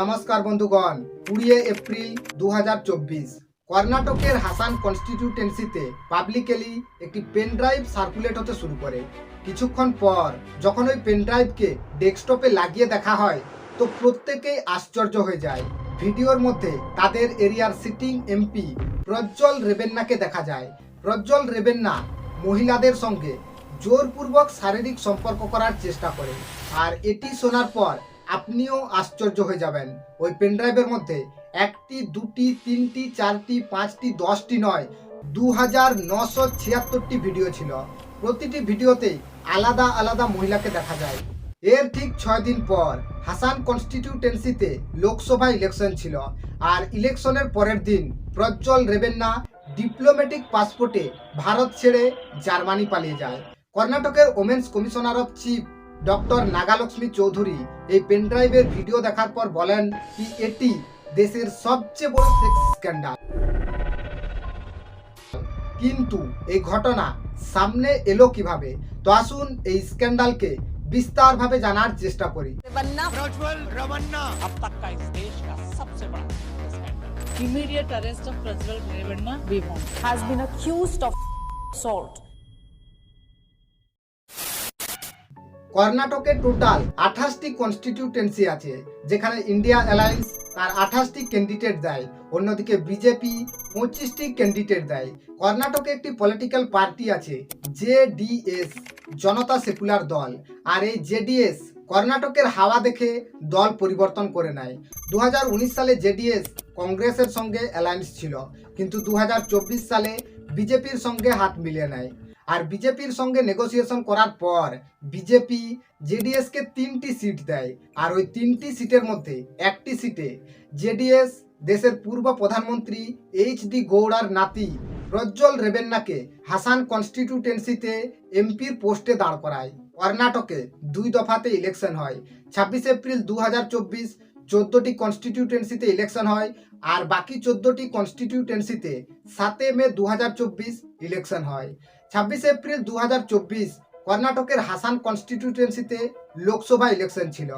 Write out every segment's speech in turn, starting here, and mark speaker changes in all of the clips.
Speaker 1: নমস্কার বন্ধুগণ, কুড়িয়ে এপ্রিল দু হাজার চব্বিশ। কর্ণাটকের হাসান কনস্টিটিউটেন্সিতে পাবলিকেলি একটি পেন ড্রাইভ সার্কুলেট হতে শুরু করে। কিছুক্ষণ পর যখন ওই পেন ড্রাইভকে ডেস্কটপে লাগিয়ে দেখা হয়, তো প্রত্যেকেই আশ্চর্য হয়ে যায়। ভিডিওর মধ্যে তাদের এরিয়ার সিটিং এমপি প্রজ্জ্বল রেবেন্নাকে দেখা যায়। প্রজ্জ্বল রেবেন্না মহিলাদের সঙ্গে জোরপূর্বক শারীরিক সম্পর্ক করার চেষ্টা করে। আর এটি শোনার পর আপনিও আশ্চর্য হয়ে যাবেন। ওই পেনড্রাইভের মধ্যে একটি, দুটি, তিনটি, চারটি, পাঁচটি, দশটি নয় দু হাজার নশো ছিয়াত্তরটি ভিডিও ছিল। প্রতিটি ভিডিওতেই আলাদা আলাদা মহিলাকে দেখা যায়। এর ঠিক ছয় দিন পর হাসান কনস্টিটিউটেন্সিতে লোকসভা ইলেকশন ছিল আর ইলেকশনের পরের দিন প্রজ্জ্বল রেবেন্না ডিপ্লোম্যাটিক পাসপোর্টে ভারত ছেড়ে জার্মানি পালিয়ে যায়। কর্ণাটকের women's commissioner of chief doctor Nagalakshmi Chowdhury এই পেনড্রাইভের ভিডিও দেখার পর বলেন কি এটি দেশের সবচেয়ে বড় সেক্স স্ক্যান্ডাল কিন্তু এই ঘটনা সামনে এলো কীভাবে? তো আসুন এই স্ক্যান্ডালকে বিস্তারভাবে জানার চেষ্টা করি।
Speaker 2: Immediate arrest of Prajwal Revanna
Speaker 3: has been accused of assault
Speaker 1: কর্ণাটকে টোটাল আঠাশটি কনস্টিটিউটেন্সি আছে, যেখানে ইন্ডিয়া অ্যালায়েন্স তার আঠাশটি ক্যান্ডিডেট দেয়, অন্যদিকে বিজেপি পঁচিশটি ক্যান্ডিডেট দেয়। কর্ণাটকে একটি পলিটিক্যাল পার্টি আছে জেডিএস জনতা সেকুলার দল। আর এই জেডিএস কর্ণাটকের হাওয়া দেখে দল পরিবর্তন করে নেয়। দু হাজার উনিশ সালে জেডিএস কংগ্রেসের সঙ্গে অ্যালায়েন্স ছিল, কিন্তু দু হাজার চব্বিশ সালে বিজেপির সঙ্গে হাত মিলিয়ে নেয়। আর বিজেপির সঙ্গে নেগোসিয়েশন করার পর বিজেপি জেডিএসকে তিনটি সিট দেয়। আর ওই তিনটি সিটের মধ্যে একটি সিটে জেডিএস, দেশের পূর্ব প্রধানমন্ত্রী এইচ ডি গৌড়ার নাতি প্রজ্জ্বল রেবেন্নাকে হাসান কনস্টিটিউটেন্সিতে এমপির পোস্টে দাঁড় করায়। কর্ণাটকে দুই দফাতে ইলেকশন হয়। ছাব্বিশ এপ্রিল দু হাজার চব্বিশ চোদ্দোটি কনস্টিটিউটেন্সিতে ইলেকশন হয় আর বাকি চোদ্দোটি কনস্টিটিউটেন্সিতে সাতে মে দু হাজার চব্বিশ ইলেকশন হয়। ছাব্বিশে এপ্রিল দু হাজার চব্বিশ কর্ণাটকের হাসান কনস্টিটিউটেন্সিতে লোকসভা ইলেকশন ছিল।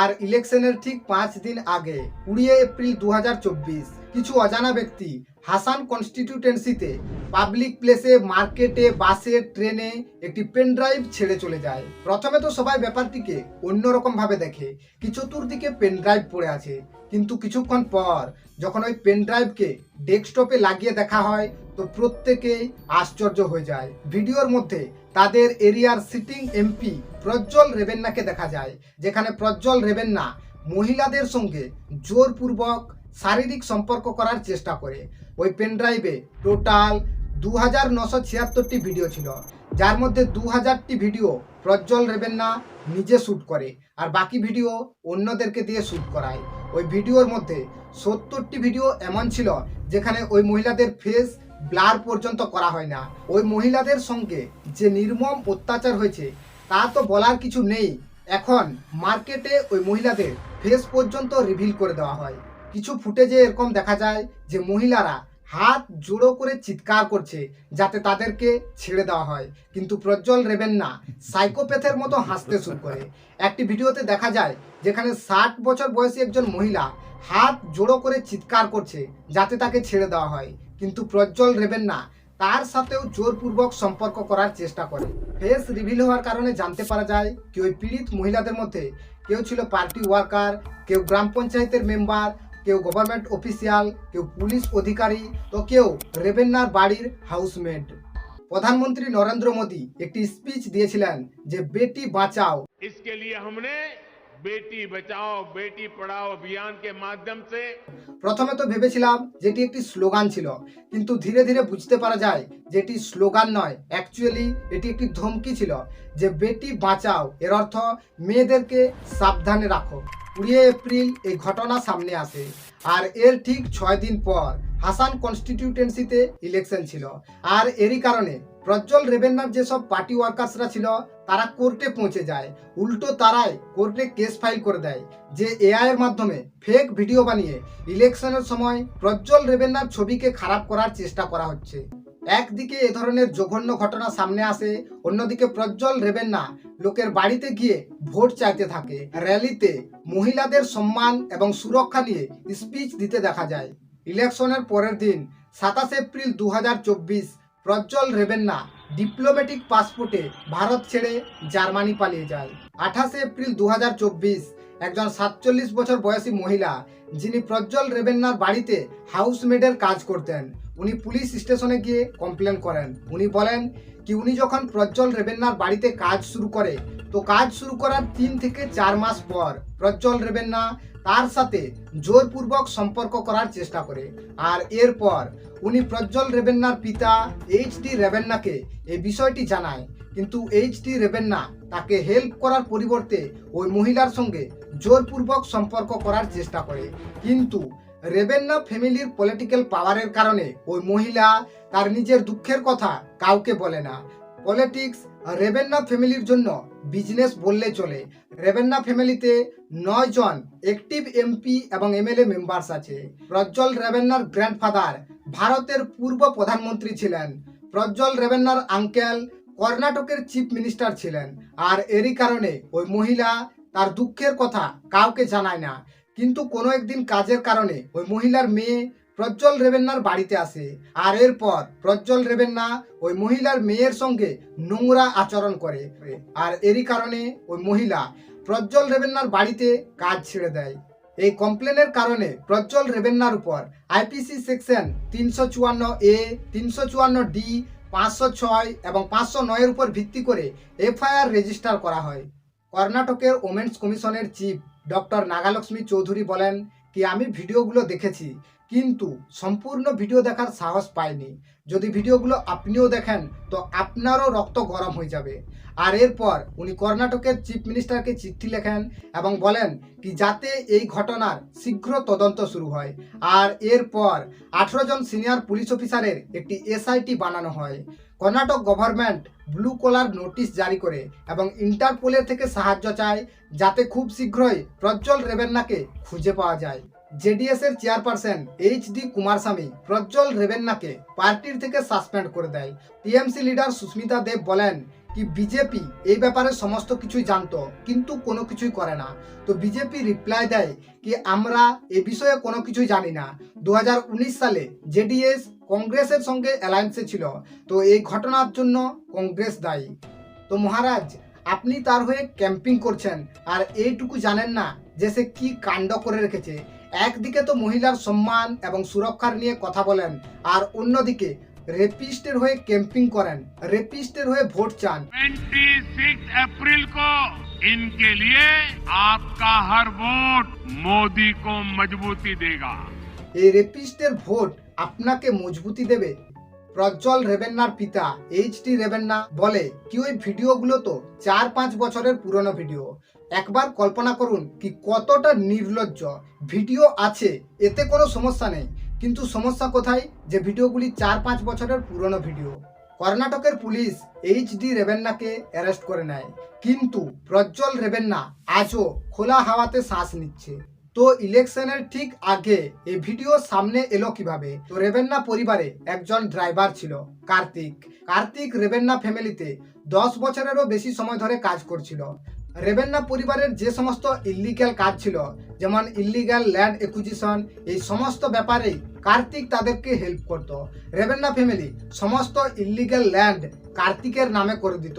Speaker 1: আর ইলেকশনের ঠিক পাঁচ দিন আগে, কুড়ি এপ্রিল দু হাজার চব্বিশ, কিছু অজানা ব্যক্তি হাসান কনস্টিটিউটেন্সিতে পাবলিক প্লেসে মার্কেটে বাসে ট্রেনে একটি পেন ড্রাইভ ছেড়ে চলে যায়। প্রথমে তো সবাই ব্যাপারটিকে অন্যরকম ভাবে দেখে, কি চতুর্দিকে পেন ড্রাইভ পড়ে আছে। কিন্তু কিছুক্ষণ পর, যখন ওই পেন ড্রাইভকে ডেস্কটপে লাগিয়ে দেখা হয় তো প্রত্যেকেই আশ্চর্য হয়ে যায়। ভিডিওর মধ্যে তাদের এরিয়ার সিটিং এমপি প্রজ্জ্বল রেবেন্নাকে দেখা যায়, যেখানে প্রজ্জ্বল রেবেন্না মহিলাদের সঙ্গে জোরপূর্বক শারীরিক সম্পর্ক করার চেষ্টা করে। ওই পেনড্রাইভে টোটাল দু হাজার নশো ছিয়াত্তরটি ভিডিও ছিল, যার মধ্যে দু হাজারটি ভিডিও প্রজ্জ্বল রেবেন্না নিজে শ্যুট করে আর বাকি ভিডিও অন্যদেরকে দিয়ে শ্যুট করায়। ওই ভিডিওর মধ্যে সত্তরটি ভিডিও এমন ছিল, যেখানে ওই মহিলাদের ফেস ব্লার পর্যন্ত করা হয় না। ওই মহিলাদের সঙ্গে যে নির্মম অত্যাচার হয়েছে, তা তো বলার কিছু নেই। এখন মার্কেটে ওই মহিলাদের ফেস পর্যন্ত রিভিল করে দেওয়া হয়। কিছু ফুটেজে এরকম দেখা যায় যে মহিলারা হাত জোড়ো করে চিৎকার করছে যাতে তাদেরকে ছেড়ে দেওয়া হয়। কিন্তু প্রজ্জ্বল রেবেন না, সাইকোপ্যাথের মতো হাসতে শুরু করে। একটি ভিডিওতে দেখা যায়, যেখানে ষাট বছর বয়সী একজন মহিলা হাত জোড়ো করে চিৎকার করছে যাতে তাকে ছেড়ে দেওয়া হয়। কিন্তু প্রজ্জ্বল রেবেন না, তার সাথেও জোরপূর্বক সম্পর্ক করার চেষ্টা করে। ফেস রিভিল হওয়ার কারণে জানতে পারা যায় কি ওই পীড়িত মহিলাদের মধ্যে কেউ ছিল পার্টি ওয়ার্কার, কেউ গ্রাম পঞ্চায়েতের মেম্বার কেউ গভর্নমেন্ট অফিসিয়াল কেউ পুলিশ অধিকারী তো কেউ রেবেন্নার বাড়ির হাউসমেট প্রধানমন্ত্রী নরেন্দ্র মোদী একটি স্পিচ দিয়েছিলেন যে বেটি বাঁচাও
Speaker 4: इसके लिए हमने बेटी बचाओ बेटी पढ़ाओ अभियान के माध्यम से
Speaker 1: প্রথমে তো ভেবেছিলাম যেটি একটি স্লোগান ছিল কিন্তু ধীরে ধীরে বুঝতে পারা যায় যে এটি স্লোগান নয় অ্যাকচুয়ালি এটি একটি ধমকি ছিল যে বেটি বাঁচাও এর অর্থ মেয়েদেরকে সাবধানে রাখো কুড়ি এপ্রিল এই ঘটনা সামনে আসে। আর এর ঠিক ছয় দিন পর হাসান কনস্টিটিউটেন্সিতে ইলেকশন ছিল। আর এরই কারণে প্রজ্জ্বল রেবেন্নার যেসব পার্টি ওয়ার্কার্সরা ছিল, তারা কোর্টে পৌঁছে যায়। উল্টো তারাই কোর্টে কেস ফাইল করে দেয়, যে এআই এর মাধ্যমে ফেক ভিডিও বানিয়ে ইলেকশনের সময় প্রজ্জ্বল রেবেন্নার ছবিকে খারাপ করার চেষ্টা করা হচ্ছে। একদিকে এ ধরনের জঘন্য ঘটনা সামনে আসে, অন্যদিকে প্রজ্জ্বল রেবেন্না লোকের বাড়িতে গিয়ে ভোট চাইতে থাকে। র্যালিতে মহিলাদের সম্মান এবং সুরক্ষা নিয়ে স্পিচ দিতে দেখা যায়। ইলেকশনের পরের দিন সাতাশ এপ্রিল দু হাজার চব্বিশ প্রজ্জ্বল রেবেন্না ডিপ্লোম্যাটিক পাসপোর্টে ভারত ছেড়ে জার্মানি পালিয়ে যায়। আঠাশে এপ্রিল দু হাজার চব্বিশ একজন সাতচল্লিশ বছর বয়সী মহিলা যিনি প্রজ্জ্বল রেবেন্নার বাড়িতে হাউসমেডের কাজ করতেন। উনি পুলিশ স্টেশনে গিয়ে কমপ্লেন করেন। উনি বলেন কি, উনি যখন প্রজ্জ্বল রেবেন্নার বাড়িতে কাজ শুরু করে, তো কাজ শুরু করার তিন থেকে চার মাস পর প্রজ্জ্বল রেবেন্না তার সাথে জোরপূর্বক সম্পর্ক করার চেষ্টা করে। আর এরপর উনি প্রজ্জ্বল রেবেন্নার পিতা এইচ ডি রেবেন্নাকে এই বিষয়টি জানায়। কিন্তু এইচ ডি রেবেন্না তাকে হেল্প করার পরিবর্তে ওই মহিলার সঙ্গে জোরপূর্বক সম্পর্ক করার চেষ্টা করে। কিন্তু রেবেন্না ফ্যামিলির পলিটিক্যাল পাওয়ারের কারণে ওই মহিলা তার নিজের দুঃখের কথা কাউকে বলে না। পলিটিক্স রেবেন্না ফ্যামিলির জন্য বিজনেস বললে চলে। রেবেন্না ফ্যামিলিতে নয় জন অ্যাক্টিভ এমপি এবং এমএলএ মেম্বার্স আছে। প্রজ্জ্বল রেবেন্নার গ্র্যান্ডফাদার ভারতের পূর্ব প্রধানমন্ত্রী ছিলেন। প্রজ্জ্বল রেবেন্নার আঙ্কেল কর্ণাটকের চিফ মিনিস্টার ছিলেন। আর এরই কারণে ওই মহিলা তার দুঃখের কথা কাউকে জানায় না। কিন্তু কোনো একদিন কাজের কারণে ওই মহিলার মেয়ে প্রজ্জ্বল রেবেন্নার বাড়িতে আসে আর এরপর প্রজ্জ্বল রেবেন্না ওই মহিলার মেয়ের সঙ্গে নোংরা আচরণ করে আর এরই কারণে ওই মহিলা প্রজ্জ্বল রেবেন্নার বাড়িতে কাজ ছেড়ে দেয়। এই কমপ্লেনের কারণে প্রজ্জ্বল রেবেন্নার উপর আইপিসি সেকশন তিনশো চুয়ান্ন এ, তিনশো চুয়ান্ন ডি, পাঁচশো ছয় এবং পাঁচশো নয়ের উপর ভিত্তি করে এফআইআর রেজিস্টার করা হয়। কর্ণাটকের ওমেন্স কমিশনের চিফ ডক্টর নাগালক্ষ্মী চৌধুরী বলেন, কি আমি ভিডিওগুলো দেখেছি, কিন্তু সম্পূর্ণ ভিডিও দেখার সাহস পাইনি। যদি ভিডিওগুলো আপনিও দেখেন, তো আপনারও রক্ত গরম হয়ে যাবে। আর এরপর উনি কর্ণাটকের চিফ মিনিস্টারকে চিঠি লেখেন এবং বলেন কি যাতে এই ঘটনার শীঘ্র তদন্ত শুরু হয়। আর এরপর আঠেরো জন সিনিয়র পুলিশ অফিসারের একটি এসআইটি বানানো হয়। Karnataka government blue collar notice জারি করে এবং ইন্টারপোলের থেকে সাহায্য চায় যাতে খুব শীঘ্রই প্রজ্জ্বল রেবেন্নাকে খুঁজে পাওয়া যায়। জেডিএস এর chairperson H D Kumaraswamy Prajwal রেবেন্নাকে পার্টির থেকে সাসপেন্ড করে দেয়। টিএমসি লিডার সুস্মিতা দেব বলেন কি, বিজেপি এই ব্যাপারে সমস্ত কিছুই জানতো, কিন্তু কোনো কিছুই করে না। তো বিজেপি রিপ্লাই দেয় কি, আমরা এ বিষয়ে কোনো কিছুই জানি না। দু হাজার উনিশ সালে জেডিএস কংগ্রেসের সঙ্গে অ্যালায়েন্সে ছিল, তো এই ঘটনার জন্য কংগ্রেস দায়ী। তো মহারাজ, আপনি তার হয়ে ক্যাম্পিং করছেন, আর এইটুকু জানেন না যে সে কি কাণ্ড করে রেখেছে। একদিকে তো মহিলার সম্মান এবং সুরক্ষার নিয়ে কথা বলেন আর অন্যদিকে রেপিস্টের হয়ে ক্যাম্পিং করেন রেপিস্টের হয়ে ভোট চান।
Speaker 4: এপ্রিল কো ইনকে লিয়ে আপকা হর ভোট মোদি কো মজবুতি দেগা
Speaker 1: এই রেপিস্টের ভোট আপনাকে মজবুতি দেবে। প্রজ্জ্বল রেবেন্নার পিতা এইচ টি রেবেন্না বলে কি ওই ভিডিওগুলো তো? চার পাঁচ বছরের পুরনো ভিডিও। একবার কল্পনা করুন কি কতটা নির্লজ্জ। ভিডিও আছে, এতে কোনো সমস্যা নেই। কিন্তু সমস্যা কোথায়? যে ভিডিওগুলি চার পাঁচ বছরের পুরনো ভিডিও। কর্ণাটকের পুলিশ এইচ ডি রেবেন্নাকে অ্যারেস্ট করে নেয়। কিন্তু প্রজ্জ্বল রেবেন্না আজও খোলা হাওয়াতে শ্বাস নিচ্ছে। তো ইলেকশনের ঠিক আগে এই ভিডিও সামনে এলো কীভাবে? তো রেবেন্না পরিবারে একজন ড্রাইভার ছিল, কার্তিক। কার্তিক রেবেন্না ফ্যামিলিতে দশ বছরেরও বেশি সময় ধরে কাজ করছিল। রেবেন্না পরিবারের যে সমস্ত ইল্লিগ্যাল কাজ ছিল, যেমন ইল্লিগ্যাল ল্যান্ড একুজিশন এই সমস্ত ব্যাপারেই কার্তিক তাদেরকে হেল্প করত। রেবেন্না ফ্যামিলি সমস্ত ইল্লিগ্যাল ল্যান্ড কার্তিকের নামে করে দিত।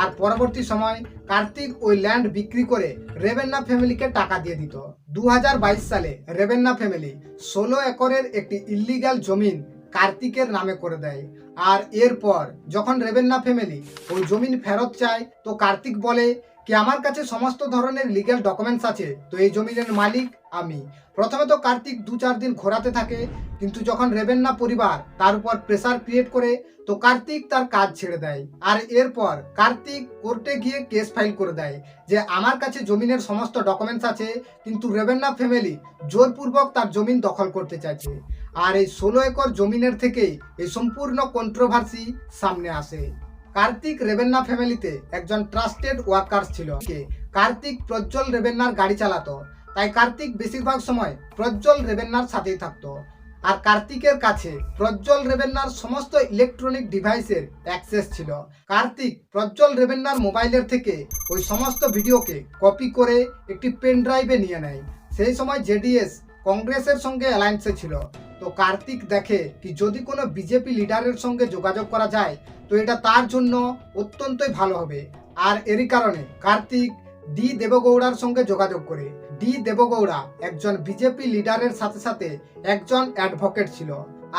Speaker 1: আর পরবর্তী সময় কার্তিক ওই ল্যান্ড বিক্রি করে রেবেন্না ফ্যামিলিকে টাকা দিয়ে দিত। দু হাজার বাইশ সালে রেবেন্না ফ্যামিলি ষোলো একরের একটি ইল্লিগ্যাল জমিন কার্তিকের নামে করে দেয়। আর এরপর যখন রেবেন্না ফ্যামিলি ওই জমিন ফেরত চায়, তো কার্তিক বলে কি আমার কাছে সমস্ত ধরনের লিগ্যাল ডকুমেন্টস আছে? তো এই জমিনের মালিক আমি। প্রথমে তো কার্তিক দু চার দিন ঘোরাতে থাকে, কিন্তু যখন রেবেন্না পরিবার তার উপর প্রেসার ক্রিয়েট করে, তো কার্তিক তার কাজ ছেড়ে দেয়। আর এরপর কার্তিক কোর্টে গিয়ে কেস ফাইল করে দেয় যে আমার কাছে জমিনের সমস্ত ডকুমেন্টস আছে, কিন্তু রেবেন্না ফ্যামিলি জোরপূর্বক তার জমিন দখল করতে চাইছে। আর এই ষোলো একর জমিনের থেকেই এই সম্পূর্ণ কন্ট্রোভার্সি সামনে আসে। কার্তিক রেবেন্না ফ্যামিলিতে একজন ট্রাস্টেড ওয়ার্কার ছিল। কার্তিক প্রজ্জ্বল রেবেন্নার গাড়ি চালাতো, তাই কার্তিক বেশিরভাগ সময় প্রজ্জ্বল রেবেন্নার সাথেই থাকতো। আর কার্তিকের কাছে প্রজ্জ্বল রেবেন্নার সমস্ত ইলেকট্রনিক ডিভাইসের অ্যাক্সেস ছিল। কার্তিক প্রজ্জ্বল রেবেন্নার মোবাইলের থেকে ওই সমস্ত ভিডিওকে কপি করে একটি পেন ড্রাইভে নিয়ে নেয়। সেই সময় জেডিএস কংগ্রেসের সঙ্গে অ্যালায়েন্সে ছিল। তো কার্তিক দেখে কি যদি কোনো বিজেপি লিডারের সঙ্গে যোগাযোগ করা যায়, তো এটা তার জন্য অত্যন্তই ভালো হবে। আর এরই কারণে কার্তিক ডি দেবগৌড়ার সঙ্গে যোগাযোগ করে। ডি দেবগৌড়া একজন বিজেপি লিডারের সাথে সাথে একজন অ্যাডভোকেট ছিল।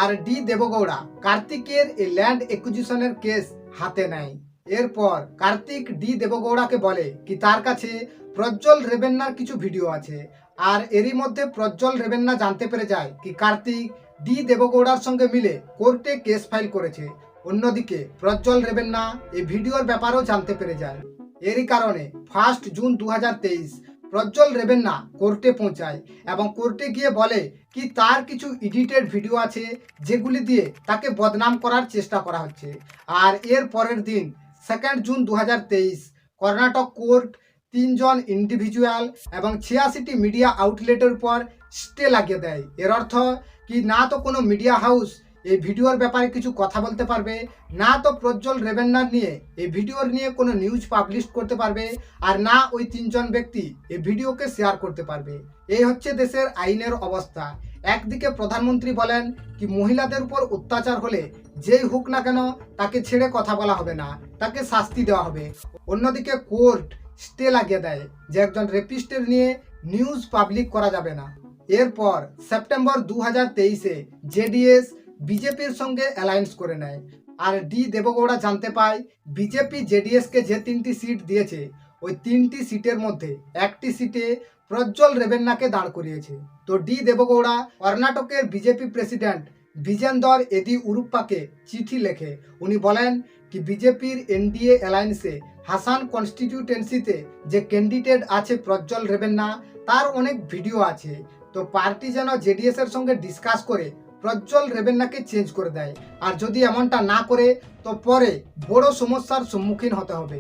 Speaker 1: আর ডি দেবগৌড়া কার্তিকের এই ল্যান্ড একুজিশনের কেস হাতে নেয়। এরপর কার্তিক ডি দেবগৌড়াকে বলে কি তার কাছে প্রজ্জ্বল রেবেন্নার কিছু ভিডিও আছে। আর এরই মধ্যে প্রজ্জ্বল রেবেন্না জানতে পেরে যায় কি কার্তিক ডি দেবগৌড়ার সঙ্গে মিলে কোর্টে কেস ফাইল করেছে। অন্যদিকে প্রজ্জ্বল রেবেন্না এই ভিডিওর ব্যাপারেও জানতে পেরে যায়। এরই কারণে ফার্স্ট জুন দু হাজার তেইশ প্রজ্জ্বল রেবেন্না কোর্টে পৌঁছায় এবং কোর্টে গিয়ে বলে কি তার কিছু এডিটেড ভিডিও আছে যেগুলি দিয়ে তাকে বদনাম করার চেষ্টা করা হচ্ছে। আর এর পরের দিন সেকেন্ড জুন দু হাজার তেইশ কর্ণাটক কোর্ট তিনজন ইন্ডিভিজুয়াল এবং ছিয়াশিটি মিডিয়া আউটলেটের উপর স্টে লাগিয়ে দেয়। এর অর্থ কি, না তো কোনো মিডিয়া হাউস এই ভিডিওর ব্যাপারে কিছু কথা বলতে পারবে, না তো প্রজ্জ্বল রেবেন্নার নিয়ে এই ভিডিওর নিয়ে কোনো নিউজ পাবলিশ করতে পারবে, আর না ওই তিনজন ব্যক্তি এই ভিডিওকে শেয়ার করতে পারবে। এই হচ্ছে দেশের আইনের অবস্থা। একদিকে প্রধানমন্ত্রী বলেন কি, মহিলাদের উপর অত্যাচার হলে যেই হোক না কেন তাকে ছেড়ে কথা বলা হবে না, তাকে শাস্তি দেওয়া হবে। অন্যদিকে কোর্ট স্টে লাগিয়ে দেয়, যে একজন রেপিস্টের নিয়ে নিউজ পাবলিক করা যাবে না। এরপর সেপ্টেম্বর দু হাজার তেইশে জেডিএস বিজেপির সঙ্গে অ্যালায়েন্স করে নেয়। আর ডি দেবগৌড়া জানতে পায়, বিজেপি জেডিএসকে যে তিনটি সিট দিয়েছে, ওই তিনটি সিটের মধ্যে একটি সিটে প্রজ্জ্বল রেবেন্নাকে দাঁড় করিয়েছে। তো ডি দেবগৌড়া কর্ণাটকের বিজেপি প্রেসিডেন্ট বিজেন্দর এদি উরুপ্পাকে চিঠি লেখে। উনি বলেন কি বিজেপির এনডিএ অ্যালায়েন্সে হাসান কনস্টিটিউটেন্সিতে যে ক্যান্ডিডেট আছে প্রজ্জ্বল রেবেন্না, তার অনেক ভিডিও আছে। তো পার্টি যেন জেডিএস এর সঙ্গে ডিসকাস করে প্রজ্জ্বল রেবেন্নাকে চেঞ্জ করে দেয়। আর যদি এমনটা না করে, তো পরে বড় সমস্যার সম্মুখীন হতে হবে।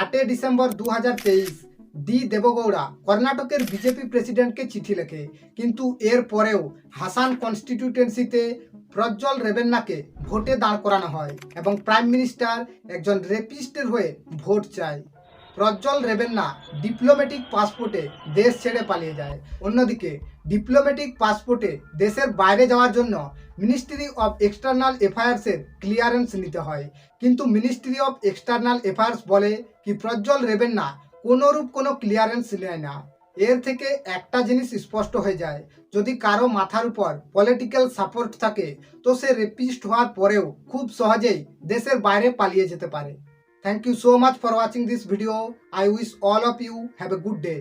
Speaker 1: আটই ডিসেম্বর দু হাজার তেইশ, ডি দেবগৌড়া কর্ণাটকের বিজেপি প্রেসিডেন্টকে চিঠি লেখে। কিন্তু এর পরেও হাসান কনস্টিটিউটেন্সিতে প্রজ্জ্বল রেবেন্নাকে ভোটে দাঁড় করানো হয় এবং প্রাইম মিনিস্টার একজন রেপিস্টের হয়ে ভোট চায়। প্রজ্জ্বল রেবেন্না ডিপ্লোম্যাটিক পাসপোর্টে দেশ ছেড়ে পালিয়ে যায়। অন্যদিকে, ডিপ্লোম্যাটিক পাসপোর্টে দেশের বাইরে যাওয়ার জন্য মিনিস্ট্রি অফ এক্সটার্নাল অ্যাফেয়ার্সের ক্লিয়ারেন্স নিতে হয়। কিন্তু মিনিস্ট্রি অফ এক্সটার্নাল অ্যাফেয়ার্স বলে কি প্রজ্জ্বল রেবেন্না কোনোরূপ কোনো ক্লিয়ারেন্স নেয় না। এর থেকে একটা জিনিস স্পষ্ট হয়ে যায়। যদি কারও মাথার উপর পলিটিক্যাল সাপোর্ট থাকে, তো সে রেপিস্ট হওয়ার পরেও খুব সহজেই দেশের বাইরে পালিয়ে যেতে পারে। Thank you so much for watching this video I wish all of you have a good day.